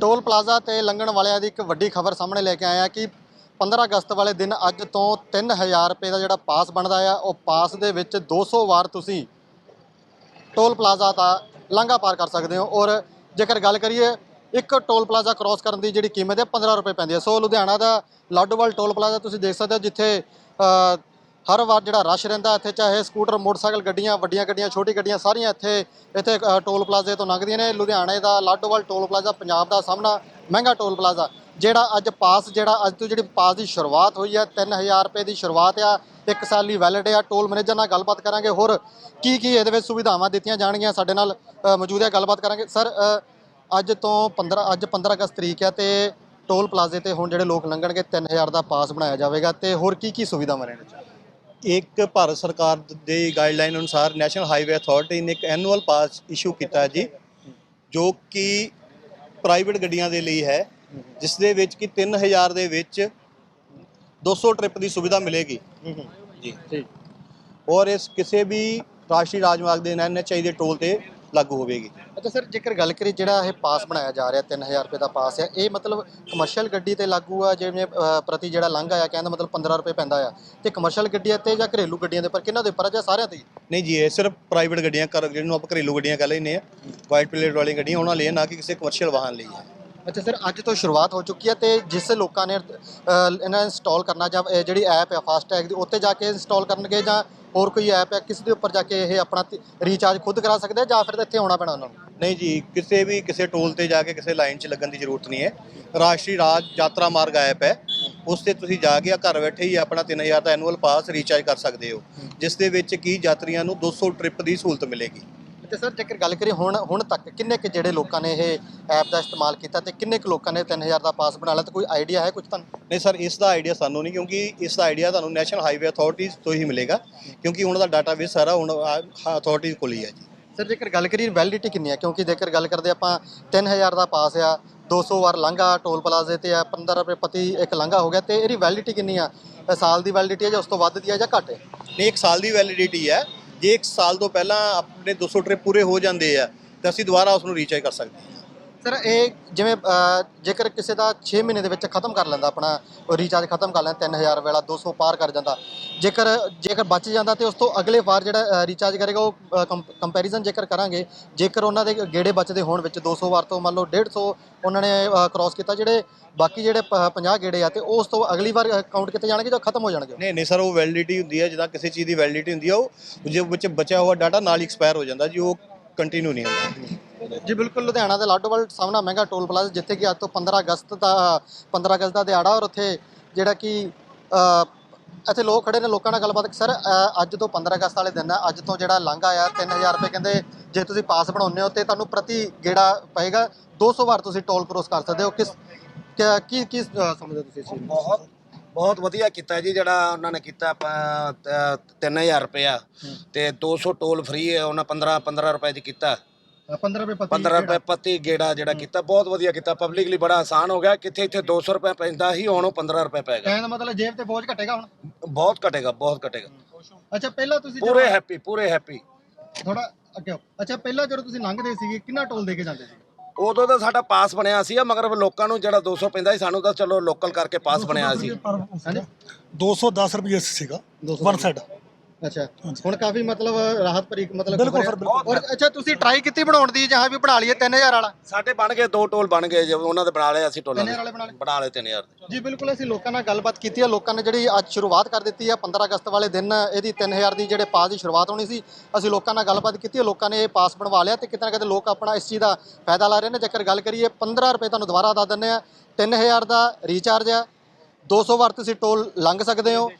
Toll plaza ਤੇ ਲੰਘਣ ਵਾਲਿਆਂ ਦੀ ਇੱਕ ਵੱਡੀ ਖਬਰ ਸਾਹਮਣੇ ਲੈ ਕੇ ਆਇਆ ਕਿ 15 ਅਗਸਤ ਵਾਲੇ ਦਿਨ ਅੱਜ ਤੋਂ 3000 ਰੁਪਏ ਦਾ ਜਿਹੜਾ ਪਾਸ ਬਣਦਾ ਆ, ਉਹ ਪਾਸ ਦੇ ਵਿੱਚ 200 ਵਾਰ ਤੁਸੀਂ ਟੋਲ ਪਲਾਜ਼ਾ ਦਾ ਲਾਂਘਾ ਪਾਰ ਕਰ ਸਕਦੇ ਹੋ। ਔਰ ਜੇਕਰ ਗੱਲ ਕਰੀਏ, ਇੱਕ ਟੋਲ ਪਲਾਜ਼ਾ ਕ੍ਰਾਸ ਕਰਨ ਦੀ ਜਿਹੜੀ ਕੀਮਤ ਹੈ 15 ਰੁਪਏ ਪੈਂਦੀ ਹੈ। ਸੋ ਲੁਧਿਆਣਾ ਦਾ ਲਾਡੋਵਾਲ ਟੋਲ ਪਲਾਜ਼ਾ ਤੁਸੀਂ ਦੇਖ ਸਕਦੇ ਹੋ, ਜਿੱਥੇ ਹਰ ਵਾਰ ਜਿਹੜਾ ਰਸ਼ ਰਹਿੰਦਾ ਇੱਥੇ, ਚਾਹੇ ਸਕੂਟਰ, ਮੋਟਰਸਾਈਕਲ, ਗੱਡੀਆਂ, ਵੱਡੀਆਂ ਗੱਡੀਆਂ, ਛੋਟੀ ਗੱਡੀਆਂ, ਸਾਰੀਆਂ ਇੱਥੇ ਇੱਥੇ ਟੋਲ ਪਲਾਜ਼ੇ ਤੋਂ ਲੰਘਦੀਆਂ ਨੇ। ਲੁਧਿਆਣੇ ਦਾ ਲਾਡੋਵਾਲ ਟੋਲ ਪਲਾਜ਼ਾ, ਪੰਜਾਬ ਦਾ ਸਾਹਮਣਾ ਮਹਿੰਗਾ ਟੋਲ ਪਲਾਜ਼ਾ। ਜਿਹੜਾ ਅੱਜ ਪਾਸ, ਜਿਹੜਾ ਅੱਜ ਤੋਂ ਜਿਹੜੀ ਪਾਸ ਦੀ ਸ਼ੁਰੂਆਤ ਹੋਈ ਹੈ 3000 ਰੁਪਏ ਦੀ ਸ਼ੁਰੂਆਤ ਆ, ਇੱਕ ਸਾਲ ਲਈ ਵੈਲਿਡ ਆ। ਟੋਲ ਮੈਨੇਜਰ ਨਾਲ ਗੱਲਬਾਤ ਕਰਾਂਗੇ। ਹੋਰ ਕੀ ਕੀ ਇਹਦੇ ਵਿੱਚ ਸੁਵਿਧਾਵਾਂ ਦਿੱਤੀਆਂ ਜਾਣਗੀਆਂ ਸਾਡੇ ਨਾਲ? ਮੌਜੂਦ ਹੈ ਗੱਲਬਾਤ ਕਰਾਂਗੇ। ਸਰ ਅੱਜ ਤੋਂ 15 ਅੱਜ 15 ਅਗਸਤ ਤਰੀਕ ਹੈ ਤੇ ਟੋਲ ਪਲਾਜ਼ੇ ਤੇ ਹੁਣ ਜਿਹੜੇ ਲੋਕ ਲੰਘਣਗੇ 3000 ਦਾ ਪਾਸ ਬਣਾਇਆ ਜਾਵੇਗਾ ਤੇ ਹੋਰ ਕੀ ਕੀ ਸੁਵਿਧਾਵਾਂ ਨੇ 'ਚ ਇੱਕ ਭਾਰਤ ਸਰਕਾਰ ਦੇ ਗਾਈਡਲਾਈਨ ਅਨੁਸਾਰ ਨੈਸ਼ਨਲ ਹਾਈਵੇ ਅਥਾਰਟੀ ਨੇ ਇੱਕ ਐਨੂਅਲ ਪਾਸ ਇਸ਼ੂ ਕੀਤਾ ਜੀ ਜੋ ਕਿ ਪ੍ਰਾਈਵੇਟ ਗੱਡੀਆਂ ਦੇ ਲਈ ਹੈ ਜਿਸ ਦੇ ਵਿੱਚ ਕਿ 3000 ਦੇ ਵਿੱਚ 200 ਟ੍ਰਿਪ ਦੀ ਸੁਵਿਧਾ ਮਿਲੇਗੀ। ਜੀ। ਠੀਕ। ਔਰ ਇਸ ਕਿਸੇ ਵੀ ਰਾਸ਼ਟਰੀ ਰਾਜਮਾਰਗ ਦੇ ਐਨਐਚਆਈ ਦੇ ਟੋਲ ਤੇ ਲਾਗੂ ਹੋਵੇਗੀ। ਅੱਛਾ ਸਰ ਜੇਕਰ ਗੱਲ ਕਰੀ ਜਿਹੜਾ ਇਹ ਪਾਸ ਬਣਾਇਆ ਜਾ ਰਿਹਾ 3000 ਰੁਪਏ ਦਾ ਪਾਸ ਹੈ ਇਹ ਮਤਲਬ ਕਮਰਸ਼ੀਅਲ ਗੱਡੀ ਤੇ ਲਾਗੂ ਆ ਜਿਵੇਂ ਅ, ਪ੍ਰਤੀ ਜਿਹੜਾ ਲੰਘ ਆਇਆ ਕਹਿੰਦਾ ਮਤਲਬ 15 ਰੁਪਏ ਪੈਂਦਾ ਆ। ਤੇ ਕਮਰਸ਼ੀਅਲ ਗੱਡੀਆਂ ਤੇ ਜਾਂ ਘਰੇਲੂ ਗੱਡੀਆਂ ਦੇ ਪਰ ਕਿਹਨਾਂ ਦੇ ਉੱਪਰ ਆ ਜਾਂ ਸਾਰਿਆਂ ਤੇ ਹੀ? ਨਹੀਂ ਜੀ ਇਹ ਸਿਰਫ ਪ੍ਰਾਈਵੇਟ ਗੱਡੀਆਂ ਘਰ ਜਿਹਨੂੰ ਆਪਾਂ ਘਰੇਲੂ ਗੱਡੀਆਂ ਕਹਿ ਲੈਂਦੇ ਆ ਵਾਈਟ ਪਲੇਟ ਵਾਲੀ ਗੱਡੀਆਂ ਉਹਨਾਂ ਲਈ ਹੈ, ਨਾ ਕਿ ਕਿਸੇ ਕਮਰਸ਼ੀਅਲ ਵਾਹਨ ਲਈ ਹੈ। ਅੱਛਾ ਸਰ ਅੱਜ ਤੋਂ ਸ਼ੁਰੂਆਤ ਹੋ ਚੁੱਕੀ ਹੈ ਤੇ ਜਿਸ ਲੋਕਾਂ ਨੇ ਅ, ਇਹਨਾਂ ਇੰਸਟਾਲ ਕਰਨਾ ਜਾਂ ਇਹ ਜਿਹੜੀ ਐਪ ਹੈ ਫਾਸਟੈਗ ਦੀ ਉੱਤੇ ਜਾ ਕੇ ਇੰਸਟਾਲ ਕਰਨਗੇ ਜਾਂ ਹੋਰ ਕੋਈ ਐਪ ਹੈ ਕਿਸ ਦੇ ਉੱਪਰ ਜਾ ਕੇ ਇਹ ਆਪਣਾ ਰੀਚਾਰਜ ਖੁਦ ਕਰਾ ਸਕਦੇ ਆ ਜਾਂ ਫਿਰ ਇੱਥੇ ਆਉਣਾ ਪੈਣਾ ਉਹਨਾਂ ਨੂੰ? ਨਹੀਂ ਜੀ ਕਿਸੇ ਵੀ ਕਿਸੇ ਟੋਲ ਤੇ ਜਾ ਕੇ ਕਿਸੇ ਲਾਈਨ 'ਚ ਲੱਗਣ ਦੀ ਜ਼ਰੂਰਤ ਨਹੀਂ ਹੈ। ਰਾਸ਼ਟਰੀ ਰਾਜ ਯਾਤਰਾ ਮਾਰਗ ਐਪ ਹੈ। ਉਸ ਤੇ ਤੁਸੀਂ ਜਾ ਕੇ ਘਰ ਬੈਠੇ ਹੀ ਆਪਣਾ 3000 ਦਾ ਐਨੂਅਲ ਪਾਸ ਰੀਚਾਰਜ ਕਰ ਸਕਦੇ ਹੋ। ਜਿਸ ਦੇ ਵਿੱਚ ਕੀ ਯਾਤਰੀਆਂ ਨੂੰ 200 ਟ੍ਰਿਪ ਦੀ ਸਹੂਲਤ ਮਿਲੇਗੀ। ਤੇ ਸਰ ਜੇਕਰ ਗੱਲ ਕਰੀਏ ਹੁਣ ਹੁਣ ਤੱਕ ਕਿੰਨੇ ਕੁ ਜਿਹੜੇ ਲੋਕਾਂ ਨੇ ਇਹ ਐਪ ਦਾ ਇਸਤੇਮਾਲ ਕੀਤਾ ਤੇ ਕਿੰਨੇ ਕੁ ਲੋਕਾਂ ਨੇ 3000 ਦਾ ਪਾਸ ਬਣਾ ਲਿਆ? ਤੇ ਕੋਈ ਆਈਡੀਆ ਹੈ ਕੁਝ ਤੁਹਾਨੂੰ? ਨਹੀਂ ਸਰ ਇਸ ਦਾ ਆਈਡੀਆ ਸਾਨੂੰ ਨਹੀਂ ਕਿਉਂਕਿ ਇਸ ਦਾ ਆਈਡੀਆ ਤੁਹਾਨੂੰ ਨੈਸ਼ਨਲ ਹਾਈਵੇ ਅਥਾਰਟੀਜ਼ ਤੋਂ ਹੀ ਮਿਲੇਗਾ ਕਿਉਂਕਿ ਉਹਨਾਂ ਦਾ ਡਾਟਾਬੇਸ ਸਾਰਾ ਹੁਣ ਅਥਾਰਟੀਜ਼ ਕੋਲ ਹੀ ਹੈ ਜੀ। ਸਰ ਜੇਕਰ ਗੱਲ ਕਰੀਏ ਵੈਲਿਡਿਟੀ ਕਿੰਨੀ ਹੈ? ਕਿਉਂਕਿ ਜੇਕਰ ਗੱਲ ਕਰਦੇ ਆਪਾਂ 3000 ਦਾ ਪਾਸ ਆ 200 ਵਾਰ ਲੰਘਾ ਟੋਲ ਪਲਾਜ਼ੇ ਤੇ ਆ 15 ਰੁਪਏ ਪ੍ਰਤੀ ਇੱਕ ਲੰਘਾ ਹੋ ਗਿਆ ਤੇ ਇਹਦੀ ਵੈਲਿਡਿਟੀ ਕਿੰਨੀ ਆ? ਸਾਲ ਦੀ ਵੈਲਿਡਿਟੀ ਹੈ ਜਾਂ ਉਸ ਤੋਂ ਵੱਧ ਦੀ ਹੈ ਜਾਂ ਘੱਟ ਹੈ? ਨਹੀਂ ਇੱਕ ਸਾਲ ਦੀ ਵੈਲਿਡਿਟੀ ਹੈ ਜੇ ਇੱਕ ਸਾਲ ਤੋਂ ਪਹਿਲਾਂ ਆਪਣੇ 200 ਟ੍ਰਿਪ ਪੂਰੇ ਹੋ ਜਾਂਦੇ ਆ, ਤਾਂ ਅਸੀਂ ਦੁਬਾਰਾ ਉਸ ਨੂੰ ਰੀਚਾਰਜ ਕਰ ਸਕਦੇ ਹਾਂ। ਸਰ ਇਹ ਜਿਵੇਂ ਅ, ਜੇਕਰ ਕਿਸੇ ਦਾ 6 ਮਹੀਨੇ ਦੇ ਵਿੱਚ ਖਤਮ ਕਰ ਲੈਂਦਾ ਆਪਣਾ ਰੀਚਾਰਜ ਖਤਮ ਕਰ ਲੈਂਦਾ 3000 ਵਾਲਾ 200 ਪਾਰ ਕਰ ਜਾਂਦਾ। ਜੇਕਰ ਜੇਕਰ ਬਚ ਜਾਂਦਾ ਤੇ ਉਸ ਤੋਂ ਅਗਲੇ ਵਾਰ ਜਿਹੜਾ ਰੀਚਾਰਜ ਕਰੇਗਾ ਉਹ ਕੰਪੈਰੀਜ਼ਨ ਜੇਕਰ ਕਰਾਂਗੇ ਜੇਕਰ ਉਹਨਾਂ ਦੇ ਗੇੜੇ ਬਚਦੇ ਹੋਣ ਵਿੱਚ 200 ਵਾਰ ਤੋਂ ਮੰਨ ਲਓ 150 ਉਹਨਾਂ ਨੇ ਕ੍ਰਾਸ ਕੀਤਾ ਜਿਹੜੇ ਬਾਕੀ ਜਿਹੜੇ 50 ਗੇੜੇ ਆ ਤੇ ਉਸ ਤੋਂ ਅਗਲੀ ਵਾਰ ਕਾਊਂਟ ਕੀਤੇ ਜਾਣਗੇ ਜਾਂ ਖਤਮ ਹੋ ਜਾਣਗੇ ਨਹੀਂ ਨਹੀਂ ਸਰ ਉਹ ਵੈਲਿਡਿਟੀ ਹੁੰਦੀ ਹੈ ਜਿੱਦਾਂ ਕਿਸੇ ਚੀਜ਼ ਦੀ ਵੈਲਿਡਿਟੀ ਹੁੰਦੀ ਆ ਉਹ ਜੇ ਵਿੱਚ ਬਚਿਆ ਹੋਇਆ ਡਾਟਾ ਨਾਲ ਹੀ ਐਕਸਪਾਇਰ ਹੋ ਜਾਂਦਾ ਜੀ ਉਹ ਕੰਟੀਨਿਊ ਨਹੀਂ ਹੁੰਦਾ। ਜੀ ਬਿਲਕੁਲ ਲੁਧਿਆਣਾ ਦੇ ਲਾਡੋਵਾਲ ਸਾਹਮਣਾ ਮਹਿੰਗਾ ਟੋਲ ਪਲਾਜ਼ਾ ਜਿੱਥੇ ਕਿ ਅੱਜ ਤੋਂ 15 ਅਗਸਤ ਦਾ 15 ਅਗਸਤ ਦਾ ਦਿਹਾੜਾ ਔਰ ਉੱਥੇ ਜਿਹੜਾ ਕਿ ਇੱਥੇ ਲੋਕ ਖੜੇ ਨੇ ਲੋਕਾਂ ਨਾਲ ਗੱਲਬਾਤ। ਸਰ ਅੱਜ ਤੋਂ 15 ਅਗਸਤ ਵਾਲੇ ਦਿਨ ਹੈ ਅੱਜ ਤੋਂ ਜਿਹੜਾ ਲਾਂਘਾ ਆ 3000 ਰੁਪਏ ਕਹਿੰਦੇ ਜੇ ਤੁਸੀਂ ਪਾਸ ਬਣਾਉਂਦੇ ਹੋ ਤੇ ਤੁਹਾਨੂੰ ਪ੍ਰਤੀ ਗੇੜਾ ਪਏਗਾ 200 ਵਾਰ ਤੁਸੀਂ ਟੋਲ ਕ੍ਰੋਸ ਕਰ ਸਕਦੇ ਹੋ। ਕਿਸ ਕੀ ਕੀ ਸਮਝਦੇ ਤੁਸੀਂ ਇਸ ਬਹੁਤ ਬਹੁਤ ਵਧੀਆ ਕੀਤਾ ਜੀ ਜਿਹੜਾ ਉਹਨਾਂ ਨੇ ਕੀਤਾ ਆਪਾਂ, ਅ, 3000 ਰੁਪਇਆ। ਤੇ 200 ਟੋਲ ਫ੍ਰੀ ਹੈ ਉਹਨਾਂ 15 15 ਰੁਪਏ ਦੀ ਕੀਤਾ। 15 ਰੁਪਏ ਪ੍ਰਤੀ 15 ਰੁਪਏ ਪ੍ਰਤੀ ਗੇੜਾ ਜਿਹੜਾ ਕੀਤਾ ਬਹੁਤ ਵਧੀਆ ਕੀਤਾ। ਪਬਲਿਕ ਲਈ ਬੜਾ ਆਸਾਨ ਹੋ ਗਿਆ। ਕਿੱਥੇ ਇੱਥੇ 200 ਰੁਪਏ ਪੈਂਦਾ ਸੀ ਹੁਣ ਉਹ 15 ਰੁਪਏ ਪੈ ਗਿਆ ਕਹਿਣ ਦਾ ਮਤਲਬ ਜੇਬ ਤੇ ਬੋਝ ਘਟੇਗਾ ਹੁਣ? ਬਹੁਤ ਘਟੇਗਾ ਬਹੁਤ ਘਟੇਗਾ। ਅੱਛਾ ਪਹਿਲਾਂ ਤੁਸੀਂ ਪੂਰੇ ਹੈਪੀ ਪੂਰੇ ਹੈਪੀ ਥੋੜਾ ਅੱਗੇ ਆਓ। ਅੱਛਾ ਪਹਿਲਾਂ ਜਦੋਂ ਤੁਸੀਂ ਲੰਘਦੇ ਸੀਗੇ ਕਿੰਨਾ ਟੋਲ ਦੇ ਕੇ ਜਾਂਦੇ ਸੀ? ਉਦੋਂ ਤਾਂ ਸਾਡਾ ਪਾਸ ਬਣਿਆ ਸੀ ਮਗਰ ਲੋਕਾਂ ਨੂੰ ਜਿਹੜਾ 200 ਪੈਂਦਾ ਸੀ ਸਾਨੂੰ ਤਾਂ ਚਲੋ ਲੋਕਲ ਕਰਕੇ ਪਾਸ ਬਣਿਆ ਸੀ। ਹਾਂਜੀ 210 ਰੁਪਏ ਸੀਗਾ ਵਨ ਸਾਈਡ ਅੱਛਾ। ਹੁਣ ਕਾਫੀ ਮਤਲਬ ਰਾਹਤ ਭਰੀ ਮਤਲਬ ਬਿਲਕੁਲ ਹੈ। ਸਰ, ਬਿਲਕੁਲ। ਔਰ ਅੱਛਾ ਤੁਸੀਂ ਟਰਾਈ ਕੀਤੀ ਬਣਾਉਣ ਦੀ ਜਾਂ ਵੀ ਬਣਾ ਲਈਏ 3000 ਵਾਲਾ? ਸਾਡੇ ਬਣ ਗਏ ਦੋ ਟੋਲ ਬਣ ਗਏ ਜੇ ਉਹਨਾਂ ਦੇ ਬਣਾ ਲਏ ਅਸੀਂ ਟੋਲਾਂ 3000 ਵਾਲੇ ਬਣਾ ਲਏ? ਬਣਾ ਲਏ 3000 ਦੇ। ਜੀ ਬਿਲਕੁਲ ਅਸੀਂ ਲੋਕਾਂ ਨਾਲ ਗੱਲਬਾਤ ਕੀਤੀ ਹੈ। ਲੋਕਾਂ ਨੇ ਜਿਹੜੀ ਅੱਜ ਸ਼ੁਰੂਆਤ ਕਰ ਦਿੱਤੀ ਹੈ 15 ਅਗਸਤ ਵਾਲੇ ਦਿਨ ਇਹਦੀ 3000 ਦੀ ਜਿਹੜੇ ਪਾਸ ਦੀ ਸ਼ੁਰੂਆਤ ਹੋਣੀ ਸੀ ਅਸੀਂ ਲੋਕਾਂ ਨਾਲ ਗੱਲਬਾਤ ਕੀਤੀ ਹੈ। ਲੋਕਾਂ ਨੇ ਇਹ ਪਾਸ ਬਣਵਾ ਲਿਆ ਤੇ ਕਿਤੇ ਨਾ ਕਿਤੇ ਲੋਕ ਆਪਣਾ ਇਸ ਚੀਜ਼ ਦਾ ਫਾਇਦਾ ਲੈ ਰਹੇ ਨੇ। ਜੇਕਰ ਗੱਲ ਕਰੀਏ 15 ਰੁਪਏ ਤੁਹਾਨੂੰ ਦੁਬਾਰਾ ਦੱਸ ਦਿੰਦੇ ਆ 3000 ਦਾ ਰੀਚਾਰਜ ਆ 200 ਵਾਰ ਤੁਸੀਂ ਟੋਲ ਲੰਘ ਸਕਦੇ ਹੋ।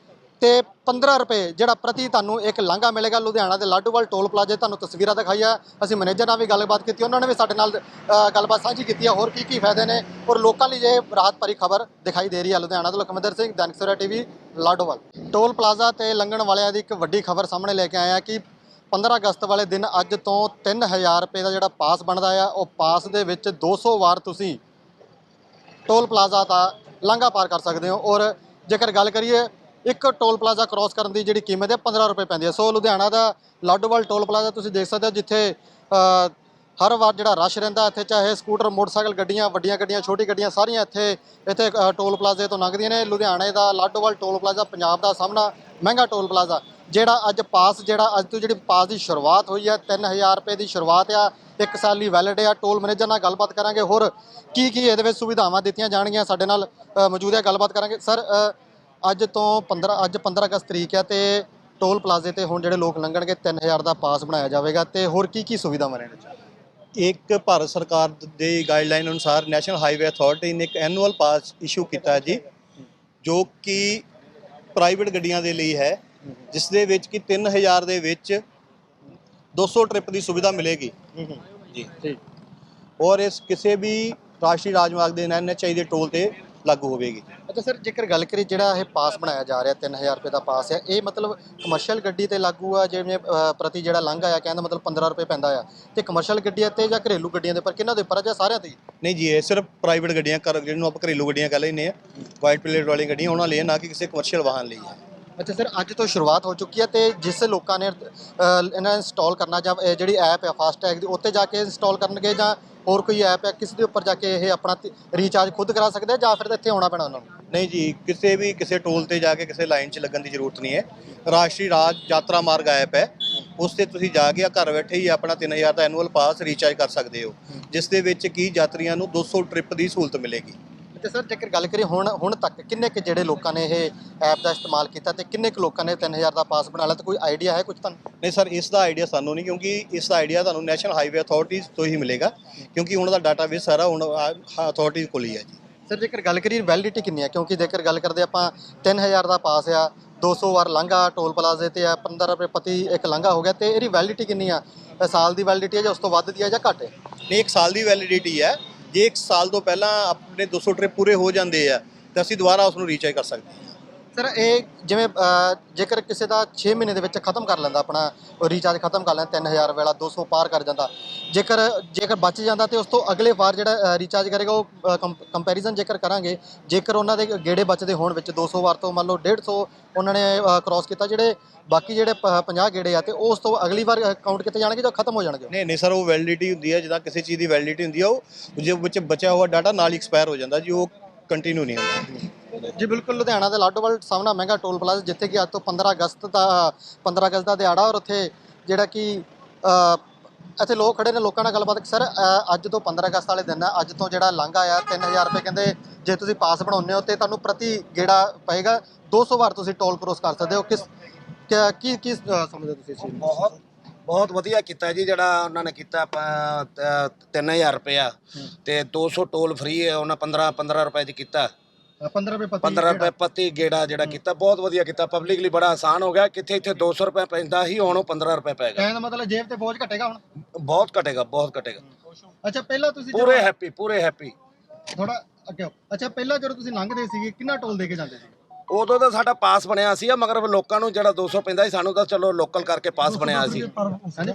ਤੇ 15 ਰੁਪਏ ਜਿਹੜਾ ਪ੍ਰਤੀ ਤੁਹਾਨੂੰ ਇੱਕ ਲਾਂਘਾ ਮਿਲੇਗਾ ਲੁਧਿਆਣਾ ਦੇ ਲਾਡੂਵਾਲ ਟੋਲ ਪਲਾਜ਼ੇ, ਤੁਹਾਨੂੰ ਤਸਵੀਰਾਂ ਦਿਖਾਈਆਂ ਅਸੀਂ ਮੈਨੇਜਰ ਨਾਲ ਵੀ ਗੱਲਬਾਤ ਕੀਤੀ, ਉਹਨਾਂ ਨੇ ਵੀ ਸਾਡੇ ਨਾਲ ਗੱਲਬਾਤ ਸਾਂਝੀ ਕੀਤੀ ਹੈ ਹੋਰ ਕੀ ਕੀ ਫਾਇਦੇ ਨੇ? ਔਰ ਲੋਕਾਂ ਲਈ ਇਹ ਰਾਹਤ ਭਰੀ ਖਬਰ ਦਿਖਾਈ ਦੇ ਰਹੀ ਆ ਲੁਧਿਆਣਾ ਤੋਂ Lakhminder Singh, Dainik Savera TV, Ladowal. Toll plaza ਤੇ ਲੰਘਣ ਵਾਲਿਆਂ ਦੀ ਇੱਕ ਵੱਡੀ ਖਬਰ ਸਾਹਮਣੇ ਲੈ ਕੇ ਆਏ ਆ ਕਿ 15 ਅਗਸਤ ਵਾਲੇ ਦਿਨ ਅੱਜ ਤੋਂ 3000 ਰੁਪਏ ਦਾ ਜਿਹੜਾ ਪਾਸ ਬਣਦਾ ਆ, ਉਹ ਪਾਸ ਦੇ ਵਿੱਚ 200 ਵਾਰ ਤੁਸੀਂ ਟੋਲ ਪਲਾਜ਼ਾ ਦਾ ਲਾਂਘਾ ਪਾਰ ਕਰ ਸਕਦੇ ਹੋ। ਔਰ ਜੇਕਰ ਗੱਲ ਕਰੀਏ ਇੱਕ ਟੋਲ ਪਲਾਜ਼ਾ ਕ੍ਰਾਸ ਕਰਨ ਦੀ ਜਿਹੜੀ ਕੀਮਤ ਹੈ 15 ਰੁਪਏ ਪੈਂਦੀ ਹੈ। ਸੋ ਲੁਧਿਆਣਾ ਦਾ ਲਾਡੋਵਾਲ ਟੋਲ ਪਲਾਜ਼ਾ ਤੁਸੀਂ ਦੇਖ ਸਕਦੇ ਹੋ, ਜਿੱਥੇ ਹਰ ਵਾਰ ਜਿਹੜਾ ਰਸ਼ ਰਹਿੰਦਾ ਇੱਥੇ, ਚਾਹੇ ਸਕੂਟਰ, ਮੋਟਰਸਾਈਕਲ, ਗੱਡੀਆਂ, ਵੱਡੀਆਂ ਗੱਡੀਆਂ, ਛੋਟੀ ਗੱਡੀਆਂ, ਸਾਰੀਆਂ ਇੱਥੇ ਇੱਥੇ ਟੋਲ ਪਲਾਜ਼ੇ ਤੋਂ ਲੰਘਦੀਆਂ ਨੇ। ਲੁਧਿਆਣੇ ਦਾ ਲਾਡੋਵਾਲ ਟੋਲ ਪਲਾਜ਼ਾ, ਪੰਜਾਬ ਦਾ ਸਾਹਮਣਾ ਮਹਿੰਗਾ ਟੋਲ ਪਲਾਜ਼ਾ। ਜਿਹੜਾ ਅੱਜ ਪਾਸ, ਜਿਹੜਾ ਅੱਜ ਤੋਂ ਜਿਹੜੀ ਪਾਸ ਦੀ ਸ਼ੁਰੂਆਤ ਹੋਈ ਹੈ 3000 ਰੁਪਏ ਦੀ ਸ਼ੁਰੂਆਤ ਆ, ਇੱਕ ਸਾਲ ਲਈ ਵੈਲਿਡ ਆ। ਟੋਲ ਮੈਨੇਜਰ ਨਾਲ ਗੱਲਬਾਤ ਕਰਾਂਗੇ। ਹੋਰ ਕੀ ਕੀ ਇਹਦੇ ਵਿੱਚ ਸੁਵਿਧਾਵਾਂ ਦਿੱਤੀਆਂ ਜਾਣਗੀਆਂ ਸਾਡੇ ਨਾਲ ਮੌਜੂਦ ਹੈ ਗੱਲਬਾਤ ਕਰਾਂਗੇ। ਸਰ ਅੱਜ ਤੋਂ 15 ਅੱਜ 15 ਅਗਸਤ ਤਰੀਕ ਹੈ ਤੇ ਟੋਲ ਪਲਾਜ਼ੇ ਤੇ ਹੁਣ ਜਿਹੜੇ ਲੋਕ ਲੰਘਣਗੇ 3000 ਦਾ ਪਾਸ ਬਣਾਇਆ ਜਾਵੇਗਾ ਤੇ ਹੋਰ ਕੀ ਕੀ ਸੁਵਿਧਾਵਾਂ ਨੇ ਇੱਕ ਭਾਰਤ ਸਰਕਾਰ ਦੇ ਗਾਈਡਲਾਈਨ ਅਨੁਸਾਰ ਨੈਸ਼ਨਲ ਹਾਈਵੇ ਅਥਾਰਟੀ ਨੇ ਇੱਕ ਐਨੂਅਲ ਪਾਸ ਇਸ਼ੂ ਕੀਤਾ ਹੈ ਜੀ ਜੋ ਕਿ ਪ੍ਰਾਈਵੇਟ ਗੱਡੀਆਂ ਦੇ ਲਈ ਹੈ ਜਿਸ ਦੇ ਵਿੱਚ ਕਿ 3000 ਦੇ ਵਿੱਚ 200 ਟ੍ਰਿਪ ਦੀ ਸੁਵਿਧਾ ਮਿਲੇਗੀ। ਜੀ। ਜੀ ਔਰ ਇਸ ਕਿਸੇ ਵੀ ਰਾਸ਼ਟਰੀ ਰਾਜਮਾਰਗ ਦੇ ਐਨਐਚਆਈ ਦੇ ਟੋਲ ਤੇ ਲਾਗੂ ਹੋਵੇਗੀ। ਅੱਛਾ ਸਰ ਜੇਕਰ ਗੱਲ ਕਰੀ ਜਿਹੜਾ ਇਹ ਪਾਸ ਬਣਾਇਆ ਜਾ ਰਿਹਾ 3000 ਰੁਪਏ ਦਾ ਪਾਸ ਹੈ ਇਹ ਮਤਲਬ ਕਮਰਸ਼ੀਅਲ ਗੱਡੀ ਤੇ ਲਾਗੂ ਆ ਜਿਵੇਂ ਅ, ਪ੍ਰਤੀ ਜਿਹੜਾ ਲੰਘ ਆਇਆ ਕਹਿੰਦਾ ਮਤਲਬ 15 ਰੁਪਏ ਪੈਂਦਾ ਆ। ਤੇ ਕਮਰਸ਼ੀਅਲ ਗੱਡੀਆਂ ਤੇ ਜਾਂ ਘਰੇਲੂ ਗੱਡੀਆਂ ਦੇ ਪਰ ਕਿਹਨਾਂ ਦੇ ਉੱਪਰ ਆ ਜਾਂ ਸਾਰਿਆਂ ਤੇ? ਹੀ? ਨਹੀਂ ਜੀ ਇਹ ਸਿਰਫ ਪ੍ਰਾਈਵੇਟ ਗੱਡੀਆਂ ਕਰ ਜਿਹਨੂੰ ਆਪਾਂ ਘਰੇਲੂ ਗੱਡੀਆਂ ਕਹਿ ਲੈਂਦੇ ਆ ਵਾਈਟ ਪਲੇਟ ਵਾਲੀਆਂ ਗੱਡੀਆਂ ਉਹਨਾਂ ਲਈ ਹੈ, ਨਾ ਕਿ ਕਿਸੇ ਕਮਰਸ਼ੀਅਲ ਵਾਹਨ ਲਈ ਹੈ। ਅੱਛਾ ਸਰ ਅੱਜ ਤੋਂ ਸ਼ੁਰੂਆਤ ਹੋ ਚੁੱਕੀ ਹੈ ਤੇ ਜਿਸ ਲੋਕਾਂ ਨੇ ਇਹਨਾਂ ਇੰਸਟਾਲ ਕਰਨਾ ਜਾਂ ਇਹ ਜਿਹੜੀ ਐਪ ਹੈ ਫਾਸਟੈਗ ਦੀ ਉੱਤੇ ਜਾ ਕੇ ਇੰਸਟਾਲ ਕਰਨਗੇ ਜਾਂ ਹੋਰ ਕੋਈ ਐਪ ਹੈ ਕਿਸ ਦੇ ਉੱਪਰ ਜਾ ਕੇ ਇਹ ਆਪਣਾ ਰੀਚਾਰਜ ਖੁਦ ਕਰਾ ਸਕਦੇ ਆ ਜਾਂ ਫਿਰ ਇੱਥੇ ਆਉਣਾ ਪੈਣਾ ਉਹਨਾਂ ਨੂੰ? ਨਹੀਂ ਜੀ ਕਿਸੇ ਵੀ ਕਿਸੇ ਟੋਲ ਤੇ ਜਾ ਕੇ ਕਿਸੇ ਲਾਈਨ 'ਚ ਲੱਗਣ ਦੀ ਜ਼ਰੂਰਤ ਨਹੀਂ ਹੈ। ਰਾਸ਼ਟਰੀ ਰਾਜ ਯਾਤਰਾ ਮਾਰਗ ਐਪ ਹੈ। ਉਸ ਤੇ ਤੁਸੀਂ ਜਾ ਕੇ ਘਰ ਬੈਠੇ ਹੀ ਆਪਣਾ 3000 ਦਾ ਐਨੂਅਲ ਪਾਸ ਰੀਚਾਰਜ ਕਰ ਸਕਦੇ ਹੋ। ਜਿਸ ਦੇ ਵਿੱਚ ਕੀ ਯਾਤਰੀਆਂ ਨੂੰ 200 ਟ੍ਰਿਪ ਦੀ ਸਹੂਲਤ ਮਿਲੇਗੀ। ਤੇ ਸਰ ਜੇਕਰ ਗੱਲ ਕਰੀਏ ਹੁਣ ਹੁਣ ਤੱਕ ਕਿੰਨੇ ਕੁ ਜਿਹੜੇ ਲੋਕਾਂ ਨੇ ਇਹ ਐਪ ਦਾ ਇਸਤੇਮਾਲ ਕੀਤਾ ਤੇ ਕਿੰਨੇ ਕੁ ਲੋਕਾਂ ਨੇ 3000 ਦਾ ਪਾਸ ਬਣਾ ਲਿਆ? ਤੇ ਕੋਈ ਆਈਡੀਆ ਹੈ ਕੁਝ ਤੁਹਾਨੂੰ? ਨਹੀਂ ਸਰ ਇਸ ਦਾ ਆਈਡੀਆ ਸਾਨੂੰ ਨਹੀਂ ਕਿਉਂਕਿ ਇਸ ਦਾ ਆਈਡੀਆ ਤੁਹਾਨੂੰ ਨੈਸ਼ਨਲ ਹਾਈਵੇ ਅਥਾਰਟੀਜ਼ ਤੋਂ ਹੀ ਮਿਲੇਗਾ ਕਿਉਂਕਿ ਉਹਨਾਂ ਦਾ ਡਾਟਾਬੇਸ ਸਾਰਾ ਹੁਣ ਅਥਾਰਟੀਜ਼ ਕੋਲ ਹੀ ਹੈ ਜੀ। ਸਰ ਜੇਕਰ ਗੱਲ ਕਰੀਏ ਵੈਲਿਡਿਟੀ ਕਿੰਨੀ ਹੈ? ਕਿਉਂਕਿ ਜੇਕਰ ਗੱਲ ਕਰਦੇ ਆਪਾਂ 3000 ਦਾ ਪਾਸ ਆ 200 ਵਾਰ ਲੰਘਾ ਟੋਲ ਪਲਾਜ਼ੇ ਤੇ ਆ 15 ਰੁਪਏ ਪ੍ਰਤੀ ਇੱਕ ਲੰਘਾ ਹੋ ਗਿਆ ਤੇ ਇਹਦੀ ਵੈਲਿਡਿਟੀ ਕਿੰਨੀ ਆ? ਸਾਲ ਦੀ ਵੈਲਿਡਿਟੀ ਹੈ ਜਾਂ ਉਸ ਤੋਂ ਵੱਧ ਦੀ ਹੈ ਜਾਂ ਘੱਟ ਹੈ? ਨਹੀਂ ਇੱਕ ਸਾਲ ਦੀ ਵੈਲਿਡਿਟੀ ਹੈ ਜੇ ਇੱਕ ਸਾਲ ਤੋਂ ਪਹਿਲਾਂ ਆਪਣੇ 200 ਟ੍ਰਿਪ ਪੂਰੇ ਹੋ ਜਾਂਦੇ ਆ, ਤਾਂ ਅਸੀਂ ਦੁਬਾਰਾ ਉਸ ਨੂੰ ਰੀਚਾਰਜ ਕਰ ਸਕਦੇ ਹਾਂ। ਸਰ, ਇਹ ਜਿਵੇਂ ਜੇਕਰ ਕਿਸੇ ਦਾ 6 ਮਹੀਨੇ ਦੇ ਵਿੱਚ ਖਤਮ ਕਰ ਲੈਂਦਾ, ਆਪਣਾ ਰੀਚਾਰਜ ਖਤਮ ਕਰ ਲੈਂਦਾ 3000 ਵਾਲਾ 200 ਪਾਰ ਕਰ ਜਾਂਦਾ, ਜੇਕਰ ਜੇਕਰ ਬਚ ਜਾਂਦਾ ਤੇ ਉਸ ਤੋਂ ਅਗਲੇ ਵਾਰ ਜਿਹੜਾ ਰੀਚਾਰਜ ਕਰੇਗਾ ਉਹ ਕੰਪੈਰੀਜ਼ਨ ਜੇਕਰ ਕਰਾਂਗੇ, ਜੇਕਰ ਉਹਨਾਂ ਦੇ ਗੇੜੇ ਬਚਦੇ ਹੋਣ ਵਿੱਚ 200 ਵਾਰ ਤੋਂ, ਮੰਨ ਲਓ 150 ਉਹਨਾਂ ਨੇ ਕ੍ਰਾਸ ਕੀਤਾ, ਜਿਹੜੇ ਬਾਕੀ ਜਿਹੜੇ ਪ- 50 ਗੇੜੇ ਆ ਤੇ ਉਸ ਤੋਂ ਅਗਲੀ ਵਾਰ ਕਾਊਂਟ ਕੀਤੇ ਜਾਣਗੇ ਜਾਂ ਖਤਮ ਹੋ ਜਾਣਗੇ ਨਹੀਂ ਨਹੀਂ ਸਰ, ਉਹ ਵੈਲਿਡਿਟੀ ਹੁੰਦੀ ਹੈ ਜਿੱਦਾਂ ਕਿਸੇ ਚੀਜ਼ ਦੀ ਵੈਲਿਡਿਟੀ ਹੁੰਦੀ ਆ, ਉਹ ਜੇ ਵਿੱਚ ਬਚਿਆ ਹੋਇਆ ਡਾਟਾ ਨਾਲ ਹੀ ਐਕਸਪਾਇਰ ਹੋ ਜਾਂਦਾ ਜੀ, ਉਹ ਕੰਟੀਨਿਊ ਨਹੀਂ ਹੁੰਦਾ। ਜੀ ਬਿਲਕੁਲ ਲੁਧਿਆਣਾ ਦੇ ਲਾਡੋਵਾਲ ਸਾਹਮਣਾ ਮਹਿੰਗਾ ਟੋਲ ਪਲਾਜ਼ਾ ਜਿੱਥੇ ਕਿ ਅੱਜ ਤੋਂ 15 ਅਗਸਤ ਦਾ 15 ਅਗਸਤ ਦਾ ਦਿਹਾੜਾ ਔਰ ਉੱਥੇ ਜਿਹੜਾ ਕਿ ਇੱਥੇ ਲੋਕ ਖੜੇ ਨੇ ਲੋਕਾਂ ਨਾਲ ਗੱਲਬਾਤ ਸਰ ਅੱਜ ਤੋਂ 15 ਅਗਸਤ ਵਾਲੇ ਦਿਨ ਹੈ ਅੱਜ ਤੋਂ ਜਿਹੜਾ ਲੰਘ ਆਇਆ 3000 ਰੁਪਏ ਕਹਿੰਦੇ ਜੇ ਤੁਸੀਂ ਪਾਸ ਬਣਾਉਂਦੇ ਹੋ ਤੇ ਤੁਹਾਨੂੰ ਪ੍ਰਤੀ ਗੇੜਾ ਪਏਗਾ 200 ਵਾਰ ਤੁਸੀਂ ਟੋਲ ਕ੍ਰੋਸ ਕਰ ਸਕਦੇ ਹੋ। ਕਿਸ ਕੀ ਕੀ ਸਮਝਦੇ ਤੁਸੀਂ ਇਸ ਚੀਜ਼ ਬਹੁਤ ਬਹੁਤ ਵਧੀਆ ਕੀਤਾ ਜੀ ਜਿਹੜਾ ਉਹਨਾਂ ਨੇ ਕੀਤਾ ਆਪਾਂ 3000 ਰੁਪਇਆ ਤੇ 200 ਟੋਲ ਫ੍ਰੀ ਹੈ ਉਹਨਾਂ 15 15 ਰੁਪਏ ਚ ਕੀਤਾ। 15 ਰੁਪਏ ਪ੍ਰਤੀ 15 ਰੁਪਏ ਪ੍ਰਤੀ ਗੇੜਾ ਜਿਹੜਾ ਕੀਤਾ ਬਹੁਤ ਵਧੀਆ ਕੀਤਾ ਪਬਲਿਕ ਲਈ ਬੜਾ ਆਸਾਨ ਹੋ ਗਿਆ ਕਿੱਥੇ ਇੱਥੇ 200 ਰੁਪਏ ਪੈਂਦਾ ਸੀ ਹੁਣ ਉਹ 15 ਰੁਪਏ ਪੈ ਗਿਆ ਕਹਿਣ ਦਾ ਮਤਲਬ ਜੇਬ ਤੇ ਬੋਝ ਘਟੇਗਾ ਹੁਣ? ਬਹੁਤ ਘਟੇਗਾ ਬਹੁਤ ਘਟੇਗਾ। ਅੱਛਾ ਪਹਿਲਾਂ ਤੁਸੀਂ ਪੂਰੇ ਹੈਪੀ ਪੂਰੇ ਹੈਪੀ ਥੋੜਾ ਅੱਗੇ ਆਓ। ਅੱਛਾ ਪਹਿਲਾਂ ਜਦੋਂ ਤੁਸੀਂ ਲੰਘਦੇ ਸੀਗੇ ਕਿੰਨਾ ਟੋਲ ਦੇ ਕੇ ਜਾਂਦੇ ਸੀ? ਉਦੋਂ ਤਾਂ ਸਾਡਾ ਪਾਸ ਬਣਿਆ ਸੀ ਮਗਰ ਲੋਕਾਂ ਨੂੰ ਜਿਹੜਾ 200 ਪੈਂਦਾ ਸੀ ਸਾਨੂੰ ਤਾਂ ਚਲੋ ਲੋਕਲ ਕਰਕੇ ਪਾਸ ਬਣਿਆ ਸੀ। ਹਾਂਜੀ।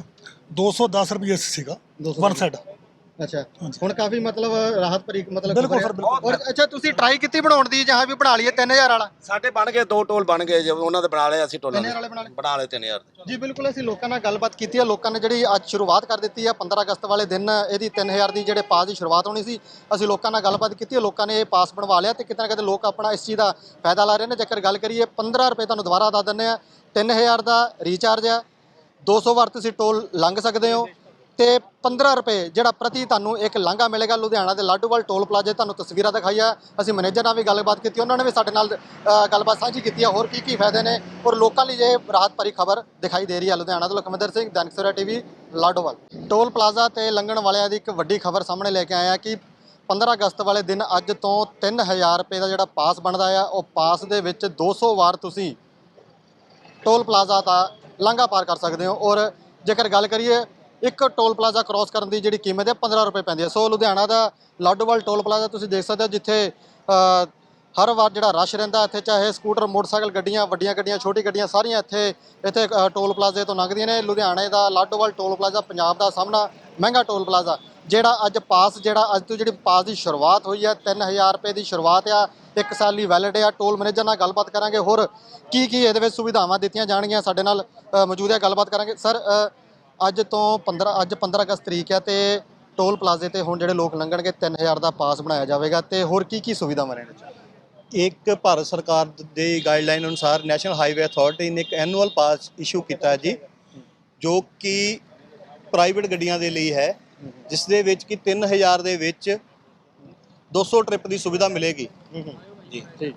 210 ਰੁਪਏ ਸੀਗਾ 210 ਵਨ ਸਾਈਡ ਅੱਛਾ। ਹੁਣ ਕਾਫੀ ਮਤਲਬ ਰਾਹਤ ਭਰੀ ਮਤਲਬ ਬਿਲਕੁਲ ਖਬਰ ਸਰ, ਬਿਲਕੁਲ। ਔਰ ਅੱਛਾ ਤੁਸੀਂ ਟਰਾਈ ਕੀਤੀ ਬਣਾਉਣ ਦੀ ਜਹਾਂ ਵੀ ਬਣਾ ਲਈਏ 3000 ਵਾਲਾ? ਸਾਡੇ ਬਣ ਗਏ ਦੋ ਟੋਲ ਬਣ ਗਏ ਜੇ ਉਹਨਾਂ ਦੇ ਬਣਾ ਲਏ ਅਸੀਂ ਟੋਲਾਂ 3000 ਵਾਲੇ ਬਣਾ ਲਏ? ਬਣਾ ਲਏ 3000 ਦੇ। ਜੀ ਬਿਲਕੁਲ ਅਸੀਂ ਲੋਕਾਂ ਨਾਲ ਗੱਲਬਾਤ ਕੀਤੀ ਹੈ। ਲੋਕਾਂ ਨੇ ਜਿਹੜੀ ਅੱਜ ਸ਼ੁਰੂਆਤ ਕਰ ਦਿੱਤੀ ਹੈ 15 ਅਗਸਤ ਵਾਲੇ ਦਿਨ ਇਹਦੀ 3000 ਦੀ ਜਿਹੜੇ ਪਾਸ ਦੀ ਸ਼ੁਰੂਆਤ ਹੋਣੀ ਸੀ ਅਸੀਂ ਲੋਕਾਂ ਨਾਲ ਗੱਲਬਾਤ ਕੀਤੀ ਹੈ। ਲੋਕਾਂ ਨੇ ਇਹ ਪਾਸ ਬਣਵਾ ਲਿਆ ਤੇ ਕਿਤੇ ਨਾ ਕਿਤੇ ਲੋਕ ਆਪਣਾ ਇਸ ਚੀਜ਼ ਦਾ ਫਾਇਦਾ ਲੈ ਰਹੇ ਨੇ। ਜੇਕਰ ਗੱਲ ਕਰੀਏ 15 ਰੁਪਏ ਤੁਹਾਨੂੰ ਦੁਬਾਰਾ ਦੱਸ ਦਿੰਦੇ ਆ 3000 ਦਾ ਰੀਚਾਰਜ ਆ 200 ਵਾਰ ਤੁਸੀਂ ਟੋਲ ਲੰਘ ਸਕਦੇ ਹੋ। ਤੇ 15 ਰੁਪਏ ਜਿਹੜਾ ਪ੍ਰਤੀ ਤੁਹਾਨੂੰ ਇੱਕ ਲਾਂਘਾ ਮਿਲੇਗਾ ਲੁਧਿਆਣਾ ਦੇ ਲਾਡੂਵਾਲ ਟੋਲ ਪਲਾਜ਼ੇ, ਤੁਹਾਨੂੰ ਤਸਵੀਰਾਂ ਦਿਖਾਈਆਂ ਅਸੀਂ ਮੈਨੇਜਰ ਨਾਲ ਵੀ ਗੱਲਬਾਤ ਕੀਤੀ, ਉਹਨਾਂ ਨੇ ਵੀ ਸਾਡੇ ਨਾਲ ਗੱਲਬਾਤ ਸਾਂਝੀ ਕੀਤੀ ਹੈ ਹੋਰ ਕੀ ਕੀ ਫਾਇਦੇ ਨੇ ਔਰ ਲੋਕਾਂ ਲਈ ਇਹ ਰਾਹਤ ਭਰੀ ਖਬਰ ਦਿਖਾਈ ਦੇ ਰਹੀ ਹੈ ਲੁਧਿਆਣਾ ਤੋਂ। Lakhwinder Singh, Dainik Savera TV, Ladowal. Toll plaza ਤੇ ਲੰਘਣ ਵਾਲਿਆਂ ਦੀ ਇੱਕ ਵੱਡੀ ਖਬਰ ਸਾਹਮਣੇ ਲੈ ਕੇ ਆਇਆ ਕਿ 15 ਅਗਸਤ ਵਾਲੇ ਦਿਨ ਅੱਜ ਤੋਂ 3000 ਰੁਪਏ ਦਾ ਜਿਹੜਾ ਪਾਸ ਬਣਦਾ ਆ, ਉਹ ਪਾਸ ਦੇ ਵਿੱਚ 200 ਵਾਰ ਤੁਸੀਂ ਟੋਲ ਪਲਾਜ਼ਾ ਦਾ ਲਾਂਘਾ ਪਾਰ ਕਰ ਸਕਦੇ ਹੋ। ਔਰ ਜੇਕਰ ਗੱਲ ਕਰੀਏ ਇੱਕ ਟੋਲ ਪਲਾਜ਼ਾ ਕ੍ਰਾਸ ਕਰਨ ਦੀ ਜਿਹੜੀ ਕੀਮਤ ਹੈ 15 ਰੁਪਏ ਪੈਂਦੀ ਹੈ। ਸੋ ਲੁਧਿਆਣਾ ਦਾ ਲਾਡੋਵਾਲ ਟੋਲ ਪਲਾਜ਼ਾ ਤੁਸੀਂ ਦੇਖ ਸਕਦੇ ਹੋ, ਜਿੱਥੇ ਹਰ ਵਾਰ ਜਿਹੜਾ ਰਸ਼ ਰਹਿੰਦਾ ਇੱਥੇ, ਚਾਹੇ ਸਕੂਟਰ, ਮੋਟਰਸਾਈਕਲ, ਗੱਡੀਆਂ, ਵੱਡੀਆਂ ਗੱਡੀਆਂ, ਛੋਟੀ ਗੱਡੀਆਂ, ਸਾਰੀਆਂ ਇੱਥੇ ਇੱਥੇ ਟੋਲ ਪਲਾਜ਼ੇ ਤੋਂ ਲੰਘਦੀਆਂ ਨੇ। ਲੁਧਿਆਣੇ ਦਾ ਲਾਡੋਵਾਲ ਟੋਲ ਪਲਾਜ਼ਾ ਪੰਜਾਬ ਦਾ ਸਾਹਮਣਾ ਮਹਿੰਗਾ ਟੋਲ ਪਲਾਜ਼ਾ, ਜਿਹੜਾ ਅੱਜ ਪਾਸ, ਜਿਹੜਾ ਅੱਜ ਤੋਂ ਜਿਹੜੀ ਪਾਸ ਦੀ ਸ਼ੁਰੂਆਤ ਹੋਈ ਹੈ 3000 ਰੁਪਏ ਦੀ ਸ਼ੁਰੂਆਤ ਆ, ਇੱਕ ਸਾਲ ਲਈ ਵੈਲਿਡ ਆ। ਟੋਲ ਮੈਨੇਜਰ ਨਾਲ ਗੱਲਬਾਤ ਕਰਾਂਗੇ। ਹੋਰ ਕੀ ਕੀ ਇਹਦੇ ਵਿੱਚ ਸੁਵਿਧਾਵਾਂ ਦਿੱਤੀਆਂ ਜਾਣਗੀਆਂ ਸਾਡੇ ਨਾਲ ਮੌਜੂਦ ਹੈ ਗੱਲਬਾਤ ਕਰਾਂਗੇ। ਸਰ ਅੱਜ ਤੋਂ 15 ਅੱਜ 15 ਅਗਸਤ ਤਰੀਕ ਹੈ ਤੇ ਟੋਲ ਪਲਾਜ਼ੇ ਤੇ ਹੁਣ ਜਿਹੜੇ ਲੋਕ ਲੰਘਣਗੇ 3000 ਦਾ ਪਾਸ ਬਣਾਇਆ ਜਾਵੇਗਾ ਤੇ ਹੋਰ ਕੀ ਕੀ ਸੁਵਿਧਾਵਾਂ ਰਹਿਣਗੀਆਂ ਇੱਕ ਭਾਰਤ ਸਰਕਾਰ ਦੇ ਗਾਈਡਲਾਈਨ ਅਨੁਸਾਰ ਨੈਸ਼ਨਲ ਹਾਈਵੇ ਅਥਾਰਟੀ ਨੇ ਇੱਕ ਐਨੂਅਲ ਪਾਸ ਇਸ਼ੂ ਕੀਤਾ ਹੈ ਜੀ ਜੋ ਕਿ ਪ੍ਰਾਈਵੇਟ ਗੱਡੀਆਂ ਦੇ ਲਈ ਹੈ ਜਿਸ ਦੇ ਵਿੱਚ ਕਿ 3000 ਦੇ ਵਿੱਚ 200 ਟ੍ਰਿਪ ਦੀ ਸੁਵਿਧਾ ਮਿਲੇਗੀ। ਜੀ। ਠੀਕ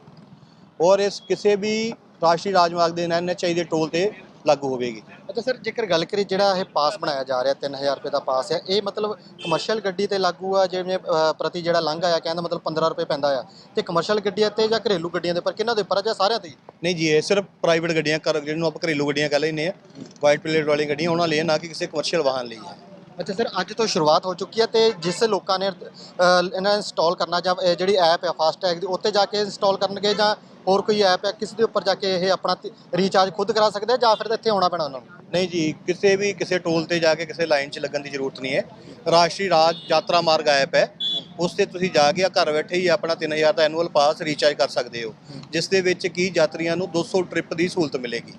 ਔਰ ਇਸ ਕਿਸੇ ਵੀ ਰਾਸ਼ਟਰੀ ਰਾਜਮਾਰਗ ਦੇ ਐਨਐਚਆਈ ਦੇ ਟੋਲ ਤੇ ਲਾਗੂ ਹੋਵੇਗੀ। ਅੱਛਾ ਸਰ ਜੇਕਰ ਗੱਲ ਕਰੀ ਜਿਹੜਾ ਇਹ ਪਾਸ ਬਣਾਇਆ ਜਾ ਰਿਹਾ 3000 ਰੁਪਏ ਦਾ ਪਾਸ ਹੈ ਇਹ ਮਤਲਬ ਕਮਰਸ਼ੀਅਲ ਗੱਡੀ ਤੇ ਲਾਗੂ ਆ ਜਿਵੇਂ ਅ, ਪ੍ਰਤੀ ਜਿਹੜਾ ਲੰਘ ਆਇਆ ਕਹਿੰਦਾ ਮਤਲਬ 15 ਰੁਪਏ ਪੈਂਦਾ ਆ। ਤੇ ਕਮਰਸ਼ੀਅਲ ਗੱਡੀਆਂ ਤੇ ਜਾਂ ਘਰੇਲੂ ਗੱਡੀਆਂ ਦੇ ਪਰ ਕਿਹਨਾਂ ਦੇ ਉੱਪਰ ਆ ਜਾਂ ਸਾਰਿਆਂ ਤੇ ਹੀ? ਨਹੀਂ ਜੀ ਇਹ ਸਿਰਫ ਪ੍ਰਾਈਵੇਟ ਗੱਡੀਆਂ ਕਰ ਜਿਹਨੂੰ ਆਪਾਂ ਘਰੇਲੂ ਗੱਡੀਆਂ ਕਹਿ ਲੈਂਦੇ ਆ ਵਾਈਟ ਪਲੇਟ ਵਾਲੀਆਂ ਗੱਡੀਆਂ ਉਹਨਾਂ ਲਈ ਹੈ, ਨਾ ਕਿ ਕਿਸੇ ਕਮਰਸ਼ੀਅਲ ਵਾਹਨ ਲਈ ਹੈ ਅੱਛਾ ਸਰ ਅੱਜ ਤੋਂ ਸ਼ੁਰੂਆਤ ਹੋ ਚੁੱਕੀ ਹੈ ਤੇ ਜਿਸ ਲੋਕਾਂ ਨੇ ਅ, ਇਹਨਾਂ ਇੰਸਟਾਲ ਕਰਨਾ ਜਾਂ ਇਹ ਜਿਹੜੀ ਐਪ ਹੈ ਫਾਸਟੈਗ ਦੀ ਉੱਤੇ ਜਾ ਕੇ ਇੰਸਟਾਲ ਕਰਨਗੇ ਜਾਂ ਹੋਰ ਕੋਈ ਐਪ ਹੈ ਕਿਸ ਦੇ ਉੱਪਰ ਜਾ ਕੇ ਇਹ ਆਪਣਾ ਰੀਚਾਰਜ ਖੁਦ ਕਰਾ ਸਕਦੇ ਆ ਜਾਂ ਫਿਰ ਇੱਥੇ ਆਉਣਾ ਪੈਣਾ ਉਹਨਾਂ ਨੂੰ? ਨਹੀਂ ਜੀ ਕਿਸੇ ਵੀ ਕਿਸੇ ਟੋਲ ਤੇ ਜਾ ਕੇ ਕਿਸੇ ਲਾਈਨ 'ਚ ਲੱਗਣ ਦੀ ਜ਼ਰੂਰਤ ਨਹੀਂ ਹੈ। ਰਾਸ਼ਟਰੀ ਰਾਜ ਯਾਤਰਾ ਮਾਰਗ ਐਪ ਹੈ। ਉਸ ਤੇ ਤੁਸੀਂ ਜਾ ਕੇ ਘਰ ਬੈਠੇ ਹੀ ਆਪਣਾ 3000 ਦਾ ਐਨੂਅਲ ਪਾਸ ਰੀਚਾਰਜ ਕਰ ਸਕਦੇ ਹੋ। ਜਿਸ ਦੇ ਵਿੱਚ ਕੀ ਯਾਤਰੀਆਂ ਨੂੰ 200 ਟ੍ਰਿਪ ਦੀ ਸਹੂਲਤ ਮਿਲੇਗੀ।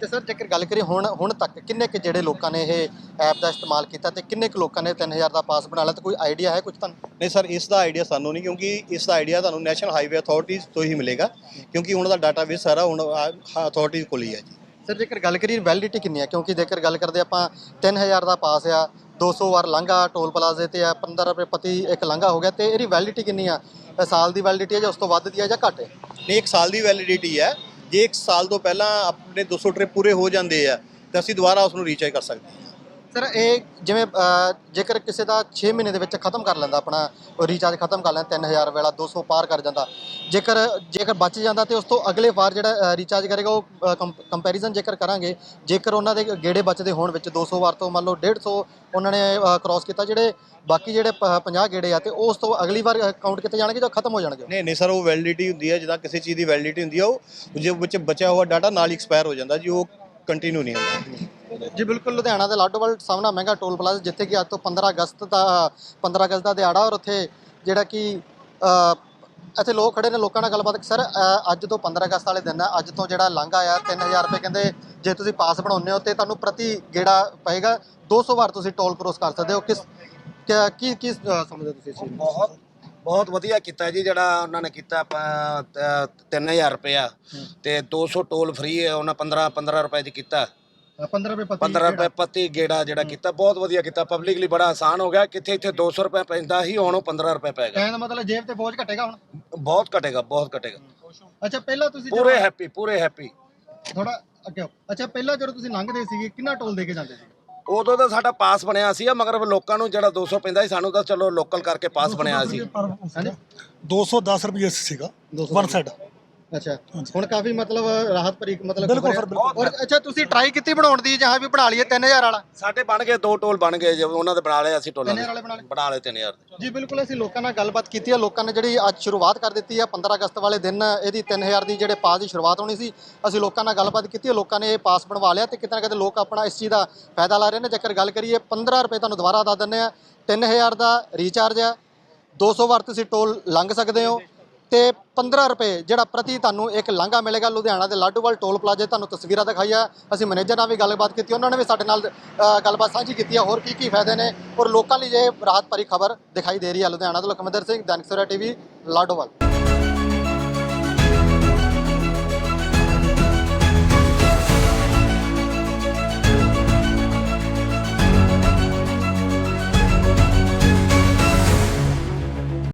ਤੇ ਸਰ ਜੇਕਰ ਗੱਲ ਕਰੀਏ ਹੁਣ ਹੁਣ ਤੱਕ ਕਿੰਨੇ ਕੁ ਜਿਹੜੇ ਲੋਕਾਂ ਨੇ ਇਹ ਐਪ ਦਾ ਇਸਤੇਮਾਲ ਕੀਤਾ ਤੇ ਕਿੰਨੇ ਕੁ ਲੋਕਾਂ ਨੇ 3000 ਦਾ ਪਾਸ ਬਣਾ ਲਿਆ? ਤੇ ਕੋਈ ਆਈਡੀਆ ਹੈ ਕੁਝ ਤੁਹਾਨੂੰ? ਨਹੀਂ ਸਰ ਇਸ ਦਾ ਆਈਡੀਆ ਸਾਨੂੰ ਨਹੀਂ ਕਿਉਂਕਿ ਇਸ ਦਾ ਆਈਡੀਆ ਤੁਹਾਨੂੰ ਨੈਸ਼ਨਲ ਹਾਈਵੇ ਅਥਾਰਟੀਜ਼ ਤੋਂ ਹੀ ਮਿਲੇਗਾ ਕਿਉਂਕਿ ਉਹਨਾਂ ਦਾ ਡਾਟਾਬੇਸ ਸਾਰਾ ਹੁਣ ਅਥਾਰਟੀਜ਼ ਕੋਲ ਹੀ ਹੈ ਜੀ। ਸਰ ਜੇਕਰ ਗੱਲ ਕਰੀਏ ਵੈਲਿਡਿਟੀ ਕਿੰਨੀ ਹੈ? ਕਿਉਂਕਿ ਜੇਕਰ ਗੱਲ ਕਰਦੇ ਆਪਾਂ 3000 ਦਾ ਪਾਸ ਆ 200 ਵਾਰ ਲੰਘਾ ਟੋਲ ਪਲਾਜ਼ੇ ਤੇ ਆ 15 ਰੁਪਏ ਪ੍ਰਤੀ ਇੱਕ ਲੰਘਾ ਹੋ ਗਿਆ ਤੇ ਇਹਦੀ ਵੈਲਿਡਿਟੀ ਕਿੰਨੀ ਆ? ਸਾਲ ਦੀ ਵੈਲਿਡਿਟੀ ਹੈ ਜਾਂ ਉਸ ਤੋਂ ਵੱਧ ਦੀ ਹੈ ਜਾਂ ਘੱਟ ਹੈ? ਨਹੀਂ ਇੱਕ ਸਾਲ ਦੀ ਵੈਲਿਡਿਟੀ ਹੈ ਜੇ ਇੱਕ ਸਾਲ ਤੋਂ ਪਹਿਲਾਂ ਆਪਣੇ 200 ਟ੍ਰਿਪ ਪੂਰੇ ਹੋ ਜਾਂਦੇ ਆ, ਤਾਂ ਅਸੀਂ ਦੁਬਾਰਾ ਉਸ ਨੂੰ ਰੀਚਾਰਜ ਕਰ ਸਕਦੇ ਹਾਂ। ਸਰ ਇਹ ਜਿਵੇਂ ਅ, ਜੇਕਰ ਕਿਸੇ ਦਾ 6 ਮਹੀਨੇ ਦੇ ਵਿੱਚ ਖਤਮ ਕਰ ਲੈਂਦਾ ਆਪਣਾ ਰੀਚਾਰਜ ਖਤਮ ਕਰ ਲੈਂਦਾ 3000 ਵਾਲਾ 200 ਪਾਰ ਕਰ ਜਾਂਦਾ ਜੇਕਰ ਜੇਕਰ ਬਚ ਜਾਂਦਾ ਤੇ ਉਸ ਤੋਂ ਅਗਲੇ ਵਾਰ ਜਿਹੜਾ ਰੀਚਾਰਜ ਕਰੇਗਾ ਉਹ ਕੰਪੈਰੀਜ਼ਨ ਜੇਕਰ ਕਰਾਂਗੇ ਜੇਕਰ ਉਹਨਾਂ ਦੇ ਗੇੜੇ ਬਚਦੇ ਹੋਣ ਵਿੱਚ 200 ਵਾਰ ਤੋਂ ਮੰਨ ਲਓ 150 ਉਹਨਾਂ ਨੇ ਕ੍ਰਾਸ ਕੀਤਾ ਜਿਹੜੇ ਬਾਕੀ ਜਿਹੜੇ ਪ- 50 ਗੇੜੇ ਆ ਤੇ ਉਸ ਤੋਂ ਅਗਲੀ ਵਾਰ ਕਾਊਂਟ ਕੀਤੇ ਜਾਣਗੇ ਜਾਂ ਖਤਮ ਹੋ ਜਾਣਗੇ ਨਹੀਂ ਨਹੀਂ ਸਰ ਉਹ ਵੈਲਿਡਿਟੀ ਹੁੰਦੀ ਹੈ ਜਿੱਦਾਂ ਕਿਸੇ ਚੀਜ਼ ਦੀ ਵੈਲਿਡਿਟੀ ਹੁੰਦੀ ਹੈ ਉਹ ਜੇ ਵਿੱਚ ਬਚਿਆ ਹੋਇਆ ਡਾਟਾ ਨਾਲ ਹੀ ਐਕਸਪਾਇਰ ਹੋ ਜਾਂਦਾ ਜੀ ਉਹ ਕੰਟੀਨਿਊ ਨਹੀਂ ਹੁੰਦਾ। ਜੀ ਬਿਲਕੁਲ ਲੁਧਿਆਣਾ ਦੇ ਲਾਡੋਵਾਲ ਸਾਹਮਣਾ ਮਹਿੰਗਾ ਟੋਲ ਪਲਾਜ਼ਾ ਜਿੱਥੇ ਕਿ ਅੱਜ ਤੋਂ 15 ਅਗਸਤ ਦਾ 15 ਅਗਸਤ ਦਾ ਦਿਹਾੜਾ ਔਰ ਉੱਥੇ ਜਿਹੜਾ ਕਿ ਇੱਥੇ ਲੋਕ ਖੜੇ ਨੇ ਲੋਕਾਂ ਨਾਲ ਗੱਲਬਾਤ। ਸਰ ਅੱਜ ਤੋਂ 15 ਅਗਸਤ ਵਾਲੇ ਦਿਨ ਹੈ ਅੱਜ ਤੋਂ ਜਿਹੜਾ ਲੰਘਾ ਆ 3000 ਰੁਪਏ ਕਹਿੰਦੇ ਜੇ ਤੁਸੀਂ ਪਾਸ ਬਣਾਉਂਦੇ ਹੋ ਤੇ ਤੁਹਾਨੂੰ ਪ੍ਰਤੀ ਗੇੜਾ ਪਏਗਾ 200 ਵਾਰ ਤੁਸੀਂ ਟੋਲ ਕ੍ਰੋਸ ਕਰ ਸਕਦੇ ਹੋ। ਕਿਸ ਕੀ ਕੀ ਸਮਝਦੇ ਤੁਸੀਂ ਇਸ ਚੀਜ਼ ਨੂੰ? ਬਹੁਤ ਬਹੁਤ ਵਧੀਆ ਕੀਤਾ ਜੀ ਜਿਹੜਾ ਉਹਨਾਂ ਨੇ ਕੀਤਾ ਆਪਾਂ 3000 ਰੁਪਇਆ ਤੇ 200 ਟੋਲ ਫ੍ਰੀ ਹੈ ਉਹਨਾਂ 15 15 ਰੁਪਏ ਚ ਕੀਤਾ। 15 ਰੁਪਏ ਪ੍ਰਤੀ 15 ਰੁਪਏ ਪ੍ਰਤੀ ਗੇੜਾ ਜਿਹੜਾ ਕੀਤਾ ਬਹੁਤ ਵਧੀਆ ਕੀਤਾ ਪਬਲਿਕ ਲਈ ਬੜਾ ਆਸਾਨ ਹੋ ਗਿਆ ਕਿੱਥੇ ਇੱਥੇ 200 ਰੁਪਏ ਪੈਂਦਾ ਸੀ ਹੁਣ ਉਹ 15 ਰੁਪਏ ਪੈ ਗਿਆ। ਕਹਿਣ ਦਾ ਮਤਲਬ ਜੇਬ ਤੇ ਬੋਝ ਘਟੇਗਾ ਹੁਣ? ਬਹੁਤ ਘਟੇਗਾ ਬਹੁਤ ਘਟੇਗਾ। ਅੱਛਾ ਪਹਿਲਾਂ ਤੁਸੀਂ ਪੂਰੇ ਹੈਪੀ ਪੂਰੇ ਹੈਪੀ ਥੋੜਾ ਅੱਗੇ ਆਓ। ਅੱਛਾ ਪਹਿਲਾਂ ਜਦੋਂ ਤੁਸੀਂ ਲੰਘਦੇ ਸੀਗੇ ਕਿੰਨਾ ਟੋਲ ਦੇ ਕੇ ਜਾਂਦੇ ਸੀ? ਉਦੋਂ ਤਾਂ ਸਾਡਾ ਪਾਸ ਬਣਿਆ ਸੀ ਮਗਰ ਲੋਕਾਂ ਨੂੰ ਜਿਹੜਾ 200 ਪੈਂਦਾ ਸੀ ਸਾਨੂੰ ਤਾਂ ਚਲੋ ਲੋਕਲ ਕਰਕੇ ਪਾਸ ਬਣਿਆ ਸੀ। ਹਾਂਜੀ 210 ਰੁਪਏ ਸੀਗਾ 210 ਵਨ ਸਾਈਡ ਅੱਛਾ। ਹੁਣ ਕਾਫੀ ਮਤਲਬ ਰਾਹਤ ਭਰੀ ਮਤਲਬ ਬਿਲਕੁਲ ਸਰ, ਹੈ। ਬਿਲਕੁਲ। ਔਰ ਅੱਛਾ ਤੁਸੀਂ ਟਰਾਈ ਕੀਤੀ ਬਣਾਉਣ ਦੀ ਜਾਂ ਵੀ ਬਣਾ ਲਈਏ 3000 ਵਾਲਾ? ਸਾਡੇ ਬਣ ਗਏ ਦੋ ਟੋਲ ਬਣ ਗਏ ਜਦੋਂ ਉਹਨਾਂ ਦੇ ਬਣਾ ਲਏ ਅਸੀਂ ਟੋਲਾਂ 3000 ਵਾਲੇ ਬਣਾ ਲਏ? ਬਣਾ ਲਏ 3000 ਦੇ। ਜੀ ਬਿਲਕੁਲ ਅਸੀਂ ਲੋਕਾਂ ਨਾਲ ਗੱਲਬਾਤ ਕੀਤੀ ਹੈ। ਲੋਕਾਂ ਨੇ ਜਿਹੜੀ ਅੱਜ ਸ਼ੁਰੂਆਤ ਕਰ ਦਿੱਤੀ ਹੈ 15 ਅਗਸਤ ਵਾਲੇ ਦਿਨ ਇਹਦੀ 3000 ਦੀ ਜਿਹੜੇ ਪਾਸ ਦੀ ਸ਼ੁਰੂਆਤ ਹੋਣੀ ਸੀ ਅਸੀਂ ਲੋਕਾਂ ਨਾਲ ਗੱਲਬਾਤ ਕੀਤੀ ਹੈ। ਲੋਕਾਂ ਨੇ ਇਹ ਪਾਸ ਬਣਵਾ ਲਿਆ ਤੇ ਕਿਤੇ ਨਾ ਕਿਤੇ ਲੋਕ ਆਪਣਾ ਇਸ ਚੀਜ਼ ਦਾ ਫਾਇਦਾ ਲੈ ਰਹੇ ਨੇ। ਜੇਕਰ ਗੱਲ ਕਰੀਏ 15 ਰੁਪਏ ਤੁਹਾਨੂੰ ਦੁਬਾਰਾ ਦੱਸ ਦਿੰਦੇ ਆ 3000 ਦਾ ਰੀਚਾਰਜ ਆ 200 ਵਾਰ ਤੁਸੀਂ ਟੋਲ ਲੰਘ ਸਕਦੇ ਹੋ। ਤੇ 15 ਰੁਪਏ ਜਿਹੜਾ ਪ੍ਰਤੀ ਤੁਹਾਨੂੰ ਇੱਕ ਲਾਂਘਾ ਮਿਲੇਗਾ ਲੁਧਿਆਣਾ ਦੇ ਲਾਡੋਵਾਲ ਟੋਲ ਪਲਾਜ਼ੇ, ਤੁਹਾਨੂੰ ਤਸਵੀਰਾਂ ਦਿਖਾਈਆਂ ਅਸੀਂ ਮੈਨੇਜਰ ਨਾਲ ਵੀ ਗੱਲਬਾਤ ਕੀਤੀ, ਉਹਨਾਂ ਨੇ ਵੀ ਸਾਡੇ ਨਾਲ ਗੱਲਬਾਤ ਸਾਂਝੀ ਕੀਤੀ ਹੈ ਹੋਰ ਕੀ ਕੀ ਫਾਇਦੇ ਨੇ ਔਰ ਲੋਕਾਂ ਲਈ ਇਹ ਰਾਹਤ ਭਰੀ ਖਬਰ ਦਿਖਾਈ ਦੇ ਰਹੀ ਹੈ ਲੁਧਿਆਣਾ ਤੋਂ ਲਖਮਿੰਦਰ ਸਿੰਘ, ਦੈਨਿਕ ਸਵੇਰਾ ਟੀਵੀ, ਲਾਡੋਵਾਲ।